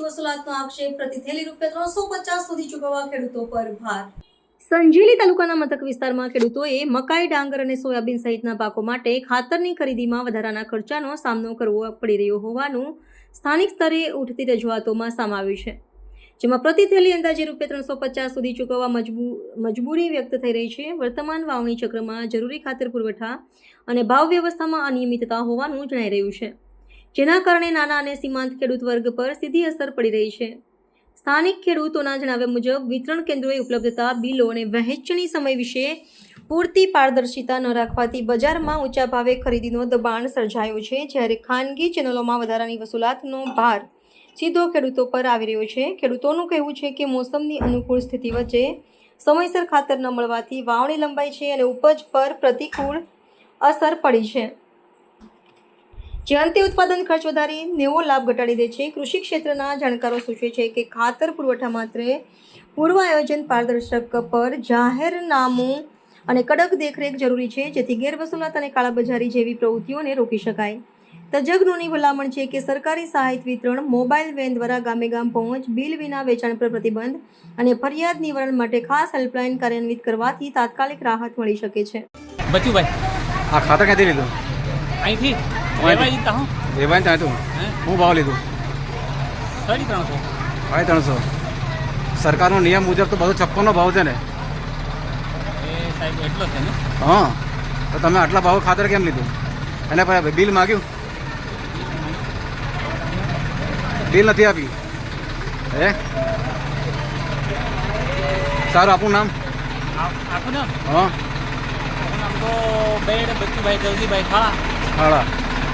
ઊંચી વસૂલાતનો આક્ષેપ પ્રતિ થેલી રૂપિયા ત્રણસો પચાસ સુધી ચૂકવવા ખેડૂતો પર ભાર. સંજેલી તાલુકાના મથક વિસ્તારમાં ખેડૂતોએ મકાઈ, ડાંગર અને સોયાબીન સહિતના પાકો માટે ખાતરની ખરીદીમાં વધારાના ખર્ચાનો સામનો કરવો પડી રહ્યો હોવાનું સ્થાનિક સ્તરે ઉઠતી રજૂઆતોમાં સમાવ્યું છે. જેમાં પ્રતિ થેલી અંદાજે રૂપિયા ત્રણસો પચાસ સુધી ચૂકવવા મજબૂ, મજબૂરી વ્યક્ત થઈ રહી છે. વર્તમાન વાવણી ચક્રમાં જરૂરી ખાતર પુરવઠા અને ભાવ વ્યવસ્થામાં અનિયમિતતા હોવાનું જણાઈ રહ્યું છે. જેના કારણે નાના અને સીમાંત ખેડૂત વર્ગ પર સીધી અસર પડી રહી છે. સ્થાનિક ખેડૂતોના જણાવ્યા મુજબ, વિતરણ કેન્દ્રોએ ઉપલબ્ધતા, બિલો અને વહેંચણી સમય વિશે પૂરતી પારદર્શિતા ન રાખવાથી બજારમાં ઊંચા ભાવે ખરીદીનો દબાણ સર્જાયો છે, જ્યારે ખાનગી ચેનલોમાં વધારાની વસૂલાતનો ભાર સીધો ખેડૂતો પર આવી રહ્યો છે. ખેડૂતોનું કહેવું છે કે મોસમની અનુકૂળ સ્થિતિ વચ્ચે સમયસર ખાતર ન મળવાથી વાવણી લંબાઈ છે અને ઉપજ પર પ્રતિકૂળ અસર પડી છે. જે અંતે ઉત્પાદન ખર્ચ વધારી નેવો લાભ ઘટાડી દે છે. કૃષિ ક્ષેત્રના જાણકારો સૂચવે છે કે ખાતર પુરવઠા માત્ર પૂર્વ આયોજન પારદર્શક પર જાહેરનામું અને કડક દેખરેખ જરૂરી છે જેથી ગેરવસૂલાત અને કાળાબજારી જેવી પ્રવૃત્તિઓને રોકી શકાય. તજજ્ઞોની ભલામણ છે કે સરકારી સહાયિત વિતરણ મોબાઈલ વેન દ્વારા ગામે ગામ પહોંચ બિલ વિના વેચાણ પર પ્રતિબંધ અને ફરિયાદ નિવારણ માટે ખાસ હેલ્પલાઇન કાર્યાન્વિત કરવાથી તાત્કાલિક રાહત મળી શકે છે. બચુભાઈ આ ખાતર ક્યાંથી લીધું? અહીંથી લેવા જતા હું લેવાય ત્યાં તું. હું? ભાવ લીધું? સાડી ત્રણસો? ભાઈ ત્રણસો. સરકારનો નિયમ મુજબ તો બધો છપ્પનનો ભાવ છે ને. એટલો છે ને? હા. તો તમે આટલા ભાવ ખાતર કેમ લીધું? એને પછી બિલ માગ્યું? બિલ નથી આપ્યું હે? સારું આપણું નામ? આ- આખું નામ? હા. તો બેડ બચ્ચુભાઈ જવજીભાઈ ખાળા હાળા